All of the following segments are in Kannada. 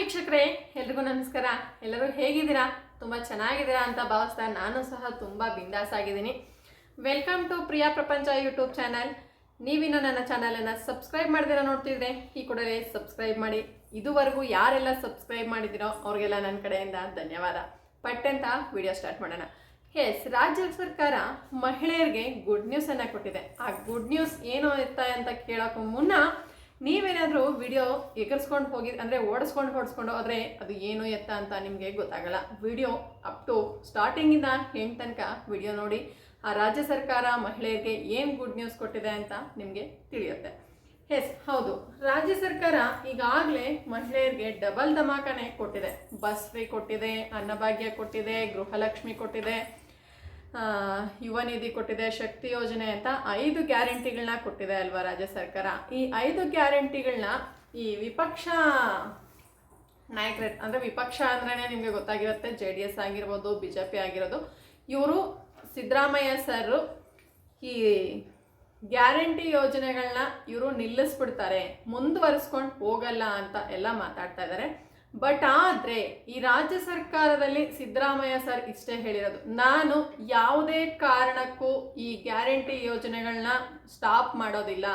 ವೀಕ್ಷಕರೇ, ಎಲ್ರಿಗೂ ನಮಸ್ಕಾರ. ಎಲ್ಲರೂ ಹೇಗಿದ್ದೀರಾ? ತುಂಬ ಚೆನ್ನಾಗಿದ್ದೀರಾ ಅಂತ ಭಾವಿಸ್ತಾ ನಾನು ಸಹ ತುಂಬ ಬಿಂದಾಸ್ ಆಗಿದ್ದೀನಿ. ವೆಲ್ಕಮ್ ಟು ಪ್ರಿಯಾ ಪ್ರಪಂಚ ಯೂಟ್ಯೂಬ್ ಚಾನಲ್ ನೀವಿನ್ನು ನನ್ನ ಚಾನಲನ್ನು ಸಬ್ಸ್ಕ್ರೈಬ್ ಮಾಡಿದಿರ ನೋಡ್ತಿದ್ರೆ, ಈ ಕೂಡಲೇ ಸಬ್ಸ್ಕ್ರೈಬ್ ಮಾಡಿ. ಇದುವರೆಗೂ ಯಾರೆಲ್ಲ ಸಬ್ಸ್ಕ್ರೈಬ್ ಮಾಡಿದಿರೋ ಅವ್ರಿಗೆಲ್ಲ ನನ್ನ ಕಡೆಯಿಂದ ಧನ್ಯವಾದ. ಪಟ್ಟಂತ ವಿಡಿಯೋ ಸ್ಟಾರ್ಟ್ ಮಾಡೋಣ. ಎಸ್ ರಾಜ್ಯ ಸರ್ಕಾರ ಮಹಿಳೆಯರಿಗೆ ಗುಡ್ ನ್ಯೂಸನ್ನು ಕೊಟ್ಟಿದೆ. ಆ ಗುಡ್ ನ್ಯೂಸ್ ಏನು ಇರ್ತಾ ಅಂತ ಕೇಳೋಕ್ಕೂ ಮುನ್ನ ನೀವೇನಾದರೂ ವಿಡಿಯೋ ಎಗರ್ಸ್ಕೊಂಡು ಹೋಗಿ ಅಂದರೆ ಓಡಿಸ್ಕೊಂಡು ಹೊಡಿಸ್ಕೊಂಡು ಆದರೆ ಅದು ಏನು ಎತ್ತ ಅಂತ ನಿಮಗೆ ಗೊತ್ತಾಗಲ್ಲ. ವಿಡಿಯೋ ಅಪ್ ಟು ಸ್ಟಾರ್ಟಿಂಗಿಂದ ಎಂಡ್ ತನಕ ವಿಡಿಯೋ ನೋಡಿ. ಆ ರಾಜ್ಯ ಸರ್ಕಾರ ಮಹಿಳೆಯರಿಗೆ ಏನು ಗುಡ್ ನ್ಯೂಸ್ ಕೊಟ್ಟಿದೆ ಅಂತ ನಿಮಗೆ ತಿಳಿಯುತ್ತೆ. ಎಸ್ ಹೌದು. ರಾಜ್ಯ ಸರ್ಕಾರ ಈಗಾಗಲೇ ಮಹಿಳೆಯರಿಗೆ ಡಬಲ್ ಧಮಾಕನೆ ಕೊಟ್ಟಿದೆ. ಬಸ್ ಫ್ರೀ ಕೊಟ್ಟಿದೆ, ಅನ್ನಭಾಗ್ಯ ಕೊಟ್ಟಿದೆ, ಗೃಹಲಕ್ಷ್ಮಿ ಕೊಟ್ಟಿದೆ. ಯುವ ನಿಧಿ ಕೊಟ್ಟಿದೆ, ಶಕ್ತಿ ಯೋಜನೆ ಅಂತ ಐದು ಗ್ಯಾರಂಟಿಗಳನ್ನ ಕೊಟ್ಟಿದೆ ಅಲ್ವಾ ರಾಜ್ಯ ಸರ್ಕಾರ. ಈ ಐದು ಗ್ಯಾರಂಟಿಗಳನ್ನ ಈ ವಿಪಕ್ಷ ನಾಯಕರ ಅಂದರೆ ವಿಪಕ್ಷ ಅಂದ್ರೆ ನಿಮಗೆ ಗೊತ್ತಾಗಿರುತ್ತೆ, ಜೆ ಡಿ ಎಸ್ ಆಗಿರ್ಬೋದು, ಬಿ ಜೆ ಪಿ ಆಗಿರೋದು. ಇವರು ಸಿದ್ದರಾಮಯ್ಯ ಸರ್ ಈ ಗ್ಯಾರಂಟಿ ಯೋಜನೆಗಳನ್ನ ಇವರು ನಿಲ್ಲಿಸ್ಬಿಡ್ತಾರೆ, ಮುಂದುವರಿಸ್ಕೊಂಡು ಹೋಗಲ್ಲ ಅಂತ ಎಲ್ಲ ಮಾತಾಡ್ತಾ ಇದ್ದಾರೆ ಬಟ್ ಆದರೆ ಈ ರಾಜ್ಯ ಸರ್ಕಾರದಲ್ಲಿ ಸಿದ್ದರಾಮಯ್ಯ ಸರ್ ಇಷ್ಟೇ ಹೇಳಿರೋದು. ನಾನು ಯಾವುದೇ ಕಾರಣಕ್ಕೂ ಈ ಗ್ಯಾರಂಟಿ ಯೋಜನೆಗಳನ್ನ ಸ್ಟಾಪ್ ಮಾಡೋದಿಲ್ಲ.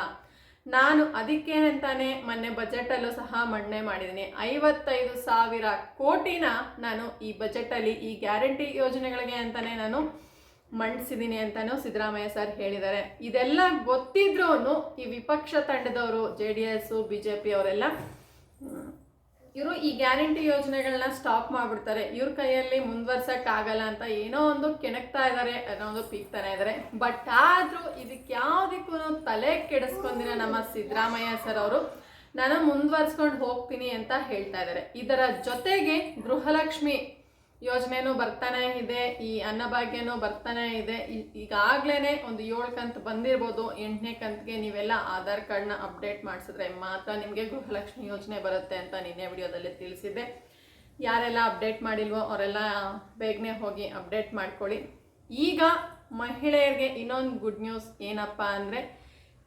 ನಾನು ಅದಕ್ಕೆ ಅಂತಾನೆ ಮೊನ್ನೆ ಬಜೆಟಲ್ಲೂ ಸಹ ಮಂಡನೆ ಮಾಡಿದ್ದೀನಿ. ಐವತ್ತೈದು ಸಾವಿರ ಕೋಟಿನ ನಾನು ಈ ಬಜೆಟಲ್ಲಿ ಈ ಗ್ಯಾರಂಟಿ ಯೋಜನೆಗಳಿಗೆ ಅಂತಾನೆ ನಾನು ಮಂಡಿಸಿದ್ದೀನಿ ಅಂತಾನು ಸಿದ್ದರಾಮಯ್ಯ ಸರ್ ಹೇಳಿದ್ದಾರೆ. ಇದೆಲ್ಲ ಗೊತ್ತಿದ್ರೂ ಈ ವಿಪಕ್ಷ ತಂಡದವರು J D S B J P ಅವರೆಲ್ಲ ಇವರು ಈ ಗ್ಯಾರಂಟಿ ಯೋಜನೆಗಳನ್ನ ಸ್ಟಾಪ್ ಮಾಡ್ಬಿಡ್ತಾರೆ. ಇವ್ರ ಕೈಯಲ್ಲಿ ಮುಂದುವರ್ಸಕ್ಕಾಗಲ್ಲ ಅಂತ ಏನೋ ಒಂದು ಕೆಣಕ್ತಾ ಇದ್ದಾರೆ ಅನ್ನೋ ಒಂದು ಪೀಕ್ತಾನೆ ಇದ್ದಾರೆ ಬಟ್ ಆದ್ರೂ ಇದಕ್ಕೆ ಯಾವುದಕ್ಕೂ ತಲೆ ಕೆಡಿಸ್ಕೊಂಡಿರ ನಮ್ಮ ಸಿದ್ದರಾಮಯ್ಯ ಸರ್ ಅವರು, ನಾನು ಮುಂದುವರ್ಸ್ಕೊಂಡು ಹೋಗ್ತೀನಿ ಅಂತ ಹೇಳ್ತಾ ಇದ್ದಾರೆ ಇದರ ಜೊತೆಗೆ ಗೃಹಲಕ್ಷ್ಮಿ ಯೋಜನೆನೂ ಬರ್ತಾನೆ ಇದೆ, ಈ ಅನ್ನಭಾಗ್ಯನೂ ಬರ್ತಾನೆ ಇದೆ. ಈಗಾಗಲೇ ಒಂದು ಏಳು ಕಂತು ಬಂದಿರ್ಬೋದು, ಎಂಟನೇ ಕಂತಿಗೆ ನೀವೆಲ್ಲ ಆಧಾರ್ ಕಾರ್ಡ್ನ ಅಪ್ಡೇಟ್ ಮಾಡಿಸಿದ್ರೆ ಮಾತ್ರ ನಿಮಗೆ ಗೃಹಲಕ್ಷ್ಮಿ ಯೋಜನೆ ಬರುತ್ತೆ ಅಂತ ನಿನ್ನೆ ವಿಡಿಯೋದಲ್ಲಿ ತಿಳಿಸಿದ್ದೆ. ಯಾರೆಲ್ಲ ಅಪ್ಡೇಟ್ ಮಾಡಿಲ್ವೋ ಅವರೆಲ್ಲ ಬೇಗನೆ ಹೋಗಿ ಅಪ್ಡೇಟ್ ಮಾಡ್ಕೊಳ್ಳಿ. ಈಗ ಮಹಿಳೆಯರಿಗೆ ಇನ್ನೊಂದು ಗುಡ್ ನ್ಯೂಸ್ ಏನಪ್ಪ ಅಂದರೆ,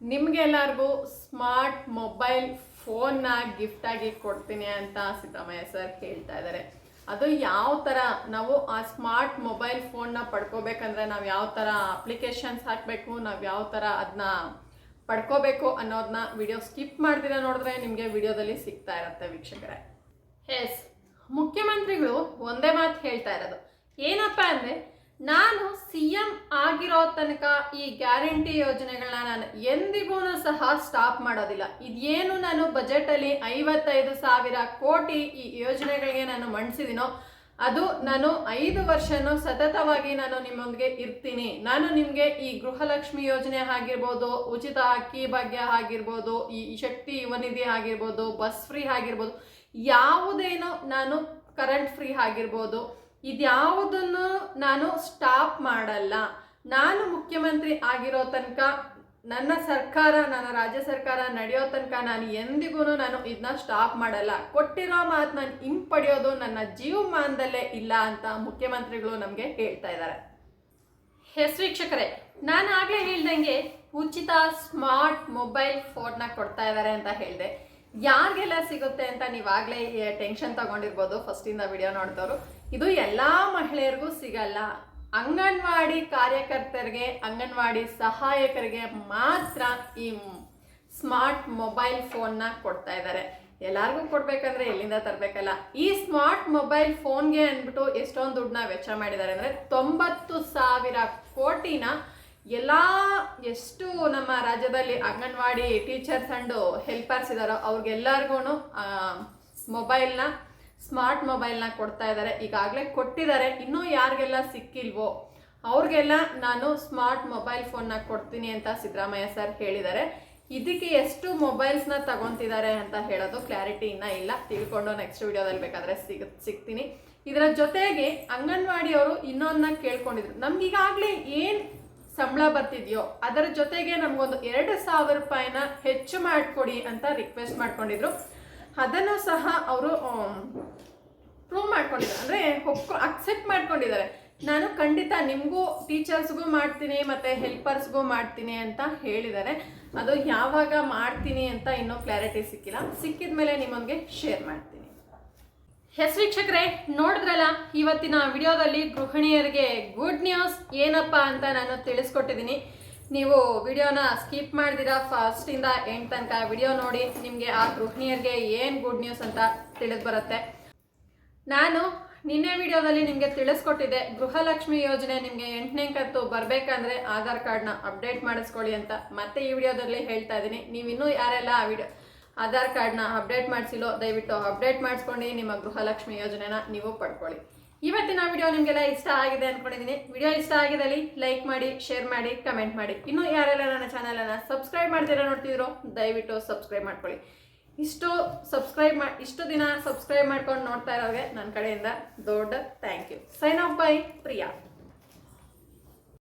ನಿಮಗೆಲ್ಲರಿಗೂ ಸ್ಮಾರ್ಟ್ ಮೊಬೈಲ್ ಫೋನ್ನ ಗಿಫ್ಟಾಗಿ ಕೊಡ್ತೀನಿ ಅಂತ ಸಿದ್ದರಾಮಯ್ಯ ಸರ್ ಹೇಳ್ತಾ ಇದ್ದಾರೆ. ಅದು ಯಾವ ಥರ ನಾವು ಆ ಸ್ಮಾರ್ಟ್ ಮೊಬೈಲ್ ಫೋನ್ನ ಪಡ್ಕೋಬೇಕಂದ್ರೆ ನಾವು ಯಾವ ಥರ ಅಪ್ಲಿಕೇಶನ್ಸ್ ಹಾಕಬೇಕು ನಾವು ಯಾವ ಥರ ಅದನ್ನ ಪಡ್ಕೋಬೇಕು ಅನ್ನೋದನ್ನ ವಿಡಿಯೋ ಸ್ಕಿಪ್ ಮಾಡ್ದಿರ ನೋಡಿದ್ರೆ ನಿಮಗೆ ವಿಡಿಯೋದಲ್ಲಿ ಸಿಗ್ತಾ ಇರುತ್ತೆ ವೀಕ್ಷಕರೇ. ಎಸ್ ಮುಖ್ಯಮಂತ್ರಿಗಳು ಒಂದೇ ಮಾತು ಹೇಳ್ತಾ ಇರೋದು. ಏನಪ್ಪ ಅಂದರೆ ನಾನು ಸಿ ಎಂ ಆಗಿರೋ ತನಕ ಈ ಗ್ಯಾರಂಟಿ ಯೋಜನೆಗಳನ್ನ ನಾನು ಎಂದಿಗೂ ಸಹ ಸ್ಟಾಪ್ ಮಾಡೋದಿಲ್ಲ. ಇದೇನು ನಾನು ಬಜೆಟಲ್ಲಿ ಐವತ್ತೈದು ಸಾವಿರ ಕೋಟಿ ಈ ಯೋಜನೆಗಳಿಗೆ ನಾನು ಮಂಡಿಸಿದಿನೋ, ಅದು ನಾನು ಐದು ವರ್ಷನೂ ಸತತವಾಗಿ ನಾನು ನಿಮ್ಮೊಂದಿಗೆ ಇರ್ತೀನಿ. ನಾನು ನಿಮಗೆ ಈ ಗೃಹಲಕ್ಷ್ಮಿ ಯೋಜನೆ ಆಗಿರ್ಬೋದು, ಉಚಿತ ಅಕ್ಕಿ ಭಾಗ್ಯ ಆಗಿರ್ಬೋದು, ಈ ಶಕ್ತಿ ಯುವನಿಧಿ ಆಗಿರ್ಬೋದು, ಬಸ್ ಫ್ರೀ ಆಗಿರ್ಬೋದು, ಯಾವುದೇನೋ ನಾನು ಕರೆಂಟ್ ಫ್ರೀ ಆಗಿರ್ಬೋದು ಇದ್ಯಾವುದನ್ನು ನಾನು ಸ್ಟಾಪ್ ಮಾಡಲ್ಲ. ನಾನು ಮುಖ್ಯಮಂತ್ರಿ ಆಗಿರೋ ತನಕ, ನನ್ನ ಸರ್ಕಾರ, ನನ್ನ ರಾಜ್ಯ ಸರ್ಕಾರ ನಡೆಯೋ ತನಕ ನಾನು ಎಂದಿಗೂ ನಾನು ಇದನ್ನ ಸ್ಟಾಪ್ ಮಾಡಲ್ಲ. ಕೊಟ್ಟಿರೋ ಮಾತು ನಾನು ಹಿಂಪಡೆಯೋದು ನನ್ನ ಜೀವಮಾನದಲ್ಲೇ ಇಲ್ಲ ಅಂತ ಮುಖ್ಯಮಂತ್ರಿಗಳು ನಮಗೆ ಹೇಳ್ತಾ ಇದ್ದಾರೆ ಹೆಸ್ ವೀಕ್ಷಕರೇ, ನಾನು ಆಗಲೇ ಹೇಳ್ದಂಗೆ ಉಚಿತ ಸ್ಮಾರ್ಟ್ ಮೊಬೈಲ್ ಫೋನ್ನ ಕೊಡ್ತಾ ಇದ್ದಾರೆ ಅಂತ ಹೇಳಿದೆ. ಯಾರಿಗೆಲ್ಲ ಸಿಗುತ್ತೆ ಅಂತ ನೀವಾಗಲೇ ಟೆನ್ಷನ್ ತಗೊಂಡಿರ್ಬೋದು ಫಸ್ಟಿಂದ ವಿಡಿಯೋ ನೋಡಿದವರು ಇದು ಎಲ್ಲ ಮಹಿಳೆಯರಿಗೂ ಸಿಗಲ್ಲ. ಅಂಗನವಾಡಿ ಕಾರ್ಯಕರ್ತರಿಗೆ, ಅಂಗನವಾಡಿ ಸಹಾಯಕರಿಗೆ ಮಾತ್ರ ಈ ಸ್ಮಾರ್ಟ್ ಮೊಬೈಲ್ ಫೋನ್ನ ಕೊಡ್ತಾ ಇದ್ದಾರೆ. ಎಲ್ಲರಿಗೂ ಕೊಡ್ಬೇಕಂದ್ರೆ ಎಲ್ಲಿಂದ ತರಬೇಕಲ್ಲ? ಈ ಸ್ಮಾರ್ಟ್ ಮೊಬೈಲ್ ಫೋನ್ಗೆ ಅಂದ್ಬಿಟ್ಟು ಎಷ್ಟೊಂದು ದುಡ್ಡನ್ನ ವೆಚ್ಚ ಮಾಡಿದ್ದಾರೆ ಅಂದರೆ ತೊಂಬತ್ತು ಸಾವಿರ ಕೋಟಿನ ಎಲ್ಲ ಎಷ್ಟು ನಮ್ಮ ರಾಜ್ಯದಲ್ಲಿ ಅಂಗನವಾಡಿ ಟೀಚರ್ಸ್ ಆ್ಯಂಡು ಹೆಲ್ಪರ್ಸ್ ಇದ್ದಾರೋ ಅವ್ರಿಗೆಲ್ಲರಿಗೂ ಮೊಬೈಲ್ನ ಸ್ಮಾರ್ಟ್ ಮೊಬೈಲ್ನ ಕೊಡ್ತಾ ಇದ್ದಾರೆ. ಈಗಾಗಲೇ ಕೊಟ್ಟಿದ್ದಾರೆ. ಇನ್ನೂ ಯಾರಿಗೆಲ್ಲ ಸಿಕ್ಕಿಲ್ವೋ ಅವ್ರಿಗೆಲ್ಲ ನಾನು ಸ್ಮಾರ್ಟ್ ಮೊಬೈಲ್ ಫೋನ್ನ ಕೊಡ್ತೀನಿ ಅಂತ ಸಿದ್ದರಾಮಯ್ಯ ಸರ್ ಹೇಳಿದ್ದಾರೆ. ಇದಕ್ಕೆ ಎಷ್ಟು ಮೊಬೈಲ್ಸ್ನ ತಗೊಂತಿದ್ದಾರೆ ಅಂತ ಹೇಳೋದು ಕ್ಲಾರಿಟಿ ಇನ್ನೂ ಇಲ್ಲ. ತಿಳ್ಕೊಂಡು ನೆಕ್ಸ್ಟ್ ವಿಡಿಯೋದಲ್ಲಿ ಬೇಕಾದರೆ ಸಿಗ, ಸಿಗ್ತೀನಿ. ಇದರ ಜೊತೆಗೆ ಅಂಗನವಾಡಿಯವರು ಇನ್ನೊಂದನ್ನ ಕೇಳ್ಕೊಂಡಿದ್ರು. ನಮ್ಗೀಗಾಗಲೇ ಏನು ಸಂಬಳ ಬರ್ತಿದೆಯೋ ಅದರ ಜೊತೆಗೆ ನಮಗೊಂದು ಎರಡು ಸಾವಿರ ರೂಪಾಯಿನ ಹೆಚ್ಚು ಮಾಡಿಕೊಡಿ ಅಂತ ರಿಕ್ವೆಸ್ಟ್ ಮಾಡ್ಕೊಂಡಿದ್ರು. ಅದನ್ನು ಸಹ ಅವರು ಪ್ರೂವ್ ಮಾಡ್ಕೊಂಡಿದ್ದಾರೆ. ಅಂದರೆ ಒಪ್ಕೊ ಅಕ್ಸೆಪ್ಟ್ ಮಾಡ್ಕೊಂಡಿದ್ದಾರೆ. ನಾನು ಖಂಡಿತ ನಿಮಗೂ ಟೀಚರ್ಸ್ಗೂ ಮಾಡ್ತೀನಿ, ಮತ್ತು ಹೆಲ್ಪರ್ಸ್ಗೂ ಮಾಡ್ತೀನಿ ಅಂತ ಹೇಳಿದ್ದಾರೆ. ಅದು ಯಾವಾಗ ಮಾಡ್ತೀನಿ ಅಂತ ಇನ್ನೂ ಕ್ಲಾರಿಟಿ ಸಿಕ್ಕಿಲ್ಲ. ಸಿಕ್ಕಿದ ಮೇಲೆ ನಿಮಗೆ ಶೇರ್ ಮಾಡ್ತೀನಿ. ಎಸ್ ವೀಕ್ಷಕರೇ, ನೋಡಿದ್ರಲ್ಲ, ಇವತ್ತಿನ ವಿಡಿಯೋದಲ್ಲಿ ಗೃಹಿಣಿಯರಿಗೆ ಗುಡ್ ನ್ಯೂಸ್ ಏನಪ್ಪ ಅಂತ ನಾನು ತಿಳಿಸ್ಕೊಟ್ಟಿದ್ದೀನಿ. ನೀವು ವಿಡಿಯೋನ ಸ್ಕಿಪ್ ಮಾಡಿದಿರ ಫಸ್ಟಿಂದ ಎಂಡ್ ತನಕ ವಿಡಿಯೋ ನೋಡಿ, ನಿಮಗೆ ಆ ಗೃಹಿಣಿಯರಿಗೆ ಏನು ಗುಡ್ ನ್ಯೂಸ್ ಅಂತ ತಿಳಿದು ಬರುತ್ತೆ. ನಾನು ನಿನ್ನೆ ವಿಡಿಯೋದಲ್ಲಿ ನಿಮಗೆ ತಿಳಿಸ್ಕೊಟ್ಟಿದ್ದೆ, ಗೃಹಲಕ್ಷ್ಮಿ ಯೋಜನೆ ನಿಮಗೆ ಎಂಟನೇ ಕಂತು ಬರಬೇಕಂದ್ರೆ ಆಧಾರ್ ಕಾರ್ಡ್ನ ಅಪ್ಡೇಟ್ ಮಾಡಿಸ್ಕೊಳ್ಳಿ ಅಂತ ಮತ್ತೆ ಈ ವಿಡಿಯೋದಲ್ಲಿ ಹೇಳ್ತಾ ಇದ್ದೀನಿ. ನೀವು ಇನ್ನೂ ಯಾರೆಲ್ಲ ಆ ವಿಡಿಯೋ ಆಧಾರ್ ಕಾರ್ಡ್ನ ಅಪ್ಡೇಟ್ ಮಾಡಿಸಿಲ್ಲೋ, ದಯವಿಟ್ಟು ಅಪ್ಡೇಟ್ ಮಾಡಿಸ್ಕೊಂಡು ನಿಮ್ಮ ಗೃಹಲಕ್ಷ್ಮಿ ಯೋಜನೆನ ನೀವು ಪಡ್ಕೊಳ್ಳಿ. ಇವತ್ತಿನ ವಿಡಿಯೋ ನಿಮಗೆಲ್ಲ ಇಷ್ಟ ಆಗಿದೆ ಅಂದ್ಕೊಂಡಿದ್ದೀನಿ ವಿಡಿಯೋ ಇಷ್ಟ ಆಗಿದಲ್ಲಿ ಲೈಕ್ ಮಾಡಿ ಶೇರ್ ಮಾಡಿ ಕಮೆಂಟ್ ಮಾಡಿ. ಇನ್ನೂ ಯಾರೆಲ್ಲ ನನ್ನ ಚಾನಲನ್ನು ಸಬ್ಸ್ಕ್ರೈಬ್ ಮಾಡ್ತೀರಾ ನೋಡ್ತಿದ್ರೋ, ದಯವಿಟ್ಟು ಸಬ್ಸ್ಕ್ರೈಬ್ ಮಾಡ್ಕೊಳ್ಳಿ. ಇಷ್ಟು ಸಬ್ಸ್ಕ್ರೈಬ್ ಮಾ ಇಷ್ಟು ದಿನ ಸಬ್ಸ್ಕ್ರೈಬ್ ಮಾಡ್ಕೊಂಡು ನೋಡ್ತಾ ಇರೋರಿಗೆ ನನ್ನ ಕಡೆಯಿಂದ ದೊಡ್ಡ thank you sign off by Priya.